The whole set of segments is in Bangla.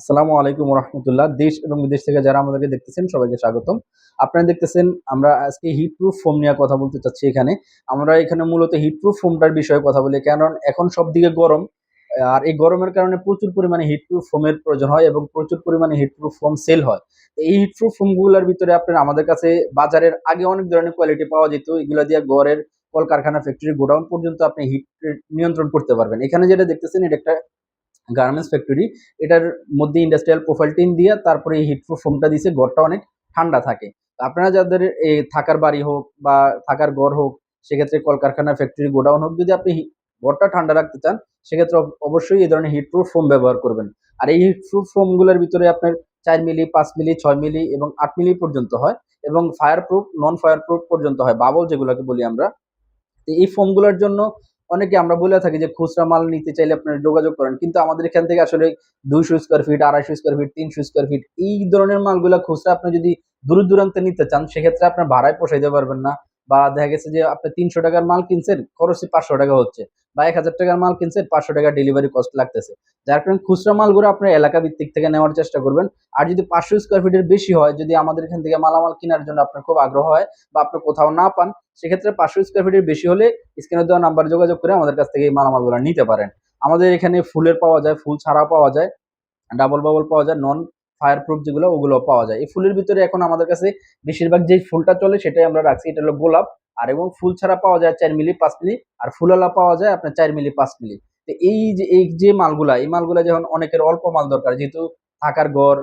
আসসালামু আলাইকুম রহমতুল্লাহ দেশ এবং বিদেশ থেকে যারা আমাদেরকে দেখতেছেন, সবাইকে স্বাগতম। আপনারা দেখতেছেন, আমরা আজকে হিট প্রুফ ফোম নিয়ে কথা বলতে চাচ্ছি এখানে। আমরা এখানে মূলত হিট প্রুফ ফোমটার বিষয়ে কথা বলি, কারণ এখন সব দিকে গরম। আর এই গরমের কারণে প্রচুর পরিমাণে হিট প্রুফ ফোমের প্রয়োজন হয় এবং প্রচুর পরিমাণে হিট প্রুফ ফোম সেল হয় এই হিট প্রুফ ফোমগুলোর ভিতরে আপনার আমাদের কাছে বাজারের আগে অনেক ধরনের কোয়ালিটি পাওয়া যেত। এগুলো দিয়ে গড়ের কলকারখানা ফ্যাক্টরি গোডাউন পর্যন্ত আপনি হিট নিয়ন্ত্রণ করতে পারবেন। এখানে যেটা দেখতেছেন, এটা একটা গার্মেন্টস ফ্যাক্টরি এটার মধ্যে ইন্ডাস্ট্রিয়াল প্রোফাইল টিন দিয়ে তারপরে এই হিটপ্রুফ ফোমটা দিছে, ঘরটা অনেক ঠান্ডা থাকে। আপনারা যাদের এই থাকার বাড়ি হোক বা থাকার ঘর হোক, সেক্ষেত্রে কলকারখানা ফ্যাক্টরি গোডাউন হোক, যদি আপনি ঘরটা ঠান্ডা রাখতে চান, সেক্ষেত্রে অবশ্যই এই ধরনের হিটপ্রুফ ফোম ব্যবহার করবেন। আর এই হিটপ্রুফ ফোমগুলোর ভিতরে আপনার চার মিলি, পাঁচ মিলি, ছয় মিলি এবং আট মিলি পর্যন্ত হয় এবং fire proof non fire proof পর্যন্ত হয়, বাবল যেগুলোকে বলি আমরা। এই ফোমগুলোর জন্য অনেকে আমরা বলে থাকি যে খুচরা মাল নিতে চাইলে আপনারা যোগাযোগ করেন, কিন্তু আমাদের এখান থেকে আসলে দুইশো স্কোয়ার ফিট আড়াইশো স্কোয়ার ফিট তিনশো স্কোয়ার ফিট এই ধরনের মালগুলো খুচরা আপনি যদি দূর দূরান্তে নিতে চান, সেক্ষেত্রে আপনার ভাড়ায় পোষাইতে পারবেন না। বা দেখা গেছে যে আপনি তিনশো টাকার মাল কিনছেন, খরচই পাঁচশো টাকা হচ্ছে। বা এক হাজার টাকার মাল কিনছেন পাঁচশো টাকা ডেলিভারি কস্ট লাগতেছে। যার কারণে খুচরা মালগুলো আপনার এলাকা ভিত্তিক থেকে নেওয়ার চেষ্টা করবেন। আর যদি পাঁচশো স্কোয়ার ফিটের বেশি হয়, যদি আমাদের এখান থেকে মালামাল কেনার জন্য আপনার খুব আগ্রহ হয় বা আপনি কোথাও না পান, সেক্ষেত্রে পাঁচশো স্কোয়ার ফিটের বেশি হলে স্ক্রিনে দেওয়া নাম্বার যোগাযোগ করে আমাদের কাছ থেকে এই মালামালগুলো নিতে পারেন। আমাদের এখানে ফুলের পাওয়া যায়, ফুল ছাড়া পাওয়া যায় ডাবল বাবল পাওয়া যায় নন ফায়ার প্রুফ যেগুলো ওগুলো পাওয়া যায়। এই ফুলের ভিতরে এখন আমাদের কাছে বেশিরভাগ যে ফুলটা চলে সেটাই আমরা রাখছি, এটা হলো গোলাপ। আর এবং ফুল ছাড়া পাওয়া যায় চার মিলি, পাঁচ মিলি, আর ফুলালা পাওয়া যায় আপনার চার মিলি, পাঁচ মিলি। তো এই যে এই যে মালগুলা, এই মালগুলা যখন অনেকের অল্প মাল দরকার, যেহেতু থাকার ঘর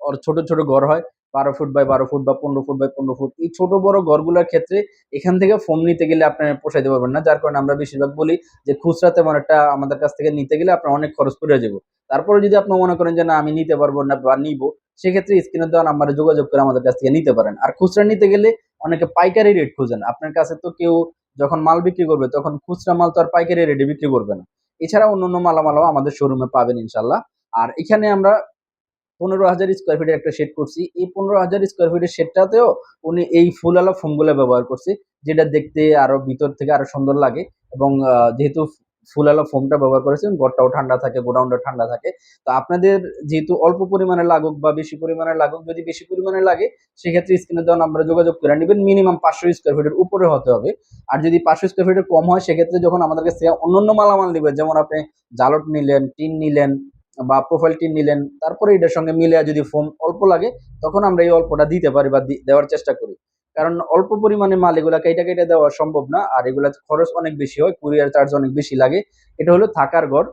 ওর ছোট ছোট ঘর হয়, বারো ফুট বাই বারো ফুট বা পনেরো ফুট বাই পনেরো ফুট, এই ছোট বড় ঘরগুলোর ক্ষেত্রে এখান থেকে ফোম নিতে গেলে আপনার পোষাইতে পারবেন না, যার কারণে আমরা বেশিরভাগ বলি যে খুচরা তেমন একটা আমাদের কাছ থেকে নিতে গেলে আপনার অনেক খরচ পড়ে যাব। তারপরে যদি আপনি মনে করেন যে না, আমি নিতে পারব না বা নিবো, সেক্ষেত্রে স্ক্রিনে দেওয়া নাম্বারে যোগাযোগ করে আমাদের কাছ থেকে নিতে পারেন। আর খুচরা নিতে গেলে অনেকে পাইকারি রেট খুঁজেন। আপনার কাছে তো কেউ যখন মাল বিক্রি করবে, তখন খুচরা মাল তো আর পাইকারি রেটে বিক্রি করবে না। এছাড়া অন্য অন্য মালামালও আমাদের শোরুমে পাবেন ইনশাল্লাহ আর এখানে আমরা পনেরো হাজার স্কোয়ার ফিটের একটা শেড করছি। এই পনেরো হাজার স্কোয়ার ফিটের শেডটাতেও উনি এই ফুলালা ফোমগুলো ব্যবহার করছে, যেটা দেখতে আরও ভিতর থেকে আরও সুন্দর লাগে এবং যেহেতু ফুলালা ফোমটা ব্যবহার করেছেন, ঘরটাও ঠান্ডা থাকে গোডাউনটা ঠান্ডা থাকে। তো আপনাদের যেহেতু অল্প পরিমাণে লাগুক বা বেশি পরিমাণে লাগুক, যদি বেশি পরিমাণে লাগে, সেক্ষেত্রে স্ক্রিনে দেওয়া নাম্বারে যোগাযোগ করে নেবেন। মিনিমাম পাঁচশো স্কোয়ার ফিটের উপরে হতে হবে। আর যদি পাঁচশো স্কোয়ার ফিটের কম হয়, সেক্ষেত্রে যখন আমাদের কাছে অন্যান্য মালামাল নেবেন যেমন আপনি জালট নিলেন, টিন নিলেন বা প্রোফাইল টিন নিলেন, তারপরে এটার সঙ্গে মিলে যদি ফোম অল্প লাগে, তখন আমরা এই অল্পটা দিতে পারি বা দেওয়ার চেষ্টা করি। কারণ অল্প পরিমাণে মাল এগুলা কেটে কেটে দেওয়া সম্ভব না, আর এগুলা খরচ অনেক বেশি হয়, কুরিয়ার চার্জ অনেক বেশি লাগে। এটা হলো থাকার ঘর,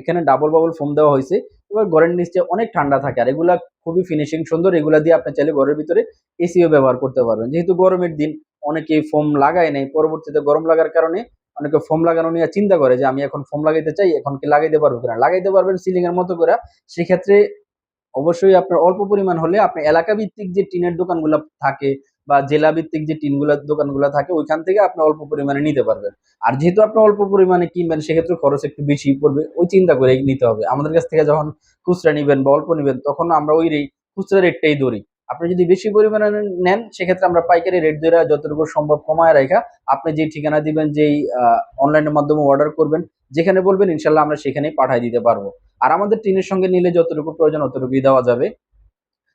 এখানে ডাবল বাবল ফোম দেওয়া হয়েছে। এবার ঘরের নিচে অনেক ঠান্ডা থাকে, আর এগুলা খুবই ফিনিশিং সুন্দর, এগুলা দিয়ে আপনি চাইলে ঘরের ভিতরে এসিও ব্যবহার করতে পারবেন। যেহেতু গরমের দিন অনেকে ফোম লাগায় নেই, পরবর্তীতে গরম লাগার কারণে অনেকে ফোম লাগানো নিয়ে চিন্তা করে যে আমি এখন ফোম লাগাইতে চাই, এখন কি লাগাইতে পারব কিনা? লাগাইতে পারবেন সিলিং এর মতো করে। সেক্ষেত্রে অবশ্যই আপনার অল্প পরিমাণ হলে আপনি এলাকা ভিত্তিক যে টিনের দোকানগুলো থাকে বা জেলা ভিত্তিক যে টিনগুলোর দোকানগুলো থাকে, ওইখান থেকে আপনি অল্প পরিমাণে নিতে পারবেন। আর যেহেতু আপনি অল্প পরিমাণে কিনবেন, সেক্ষেত্রে খরচ একটু বেশি পড়বে, ওই চিন্তা করে নিতে হবে। আমাদের কাছ থেকে যখন খুচরা নিবেন বা অল্প নিবেন, তখন আমরা ওই খুচরা রেটটাই ধরি। আপনি যদি বেশি পরিমাণে নেন, সেক্ষেত্রে আমরা পাইকারি রেট ধরে যতটুকু সম্ভব কমায় রাখা আপনি যে ঠিকানা দিবেন, যেই অনলাইনের মাধ্যমে অর্ডার করবেন, যেখানে বলবেন, ইনশাল্লাহ আমরা সেখানেই পাঠিয়ে দিতে পারব। আর আমাদের টিনের সঙ্গে নিলে যতটুকু প্রয়োজন, অতটুকুই দেওয়া যাবে।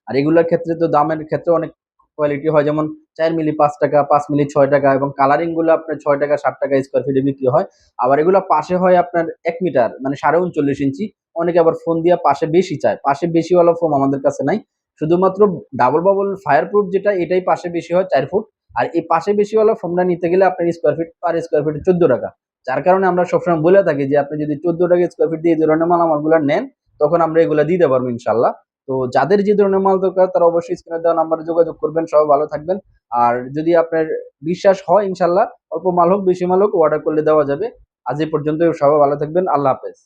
আর এগুলোর ক্ষেত্রে তো দামের ক্ষেত্রে অনেক কোয়ালিটি হয়, যেমন চার মিলি, পাঁচ টাকা, পাঁচ মিলি, ছয় টাকা এবং কালারিংগুলো আপনার ছয় টাকা, সাত টাকা স্কোয়ার ফিটে বিক্রি হয়। আবার এগুলো পাশে হয় আপনার এক মিটার মানে সাড়ে উনচল্লিশ ইঞ্চি। অনেকে আবার ফোন দিয়ে পাশে বেশি চায়। পাশে বেশিওয়ালা ফোম আমাদের কাছে নাই। শুধুমাত্র ডাবল বাবল ফায়ার প্রুফ যেটা, এটাই পাশে বেশি হয়, চার ফুট আর এই পাশে বেশিওয়ালা ফোমটা নিতে গেলে আপনার square feet per square feet চোদ্দ টাকা। যার কারণে আমরা সবসময় বলে থাকি যে, আপনি যদি চোদ্দ টাকা স্কোয়ার ফিট দিয়ে এই ধরনের মালামালগুলো নেন, তখন আমরা এগুলো দিতে পারব ইনশাল্লাহ তো যাদের যে ধরনের মাল দরকার, তারা অবশ্যই স্ক্রিনে দেওয়া নাম্বারে যোগাযোগ করবেন, সবাই ভালো থাকবেন। আর যদি আপনার বিশ্বাস হয় ইনশাল্লাহ, অল্প মাল হোক, বেশি মাল হোক অর্ডার করলে দেওয়া যাবে। আজ এই পর্যন্ত সবাই ভালো থাকবেন, আল্লাহ হাফেজ।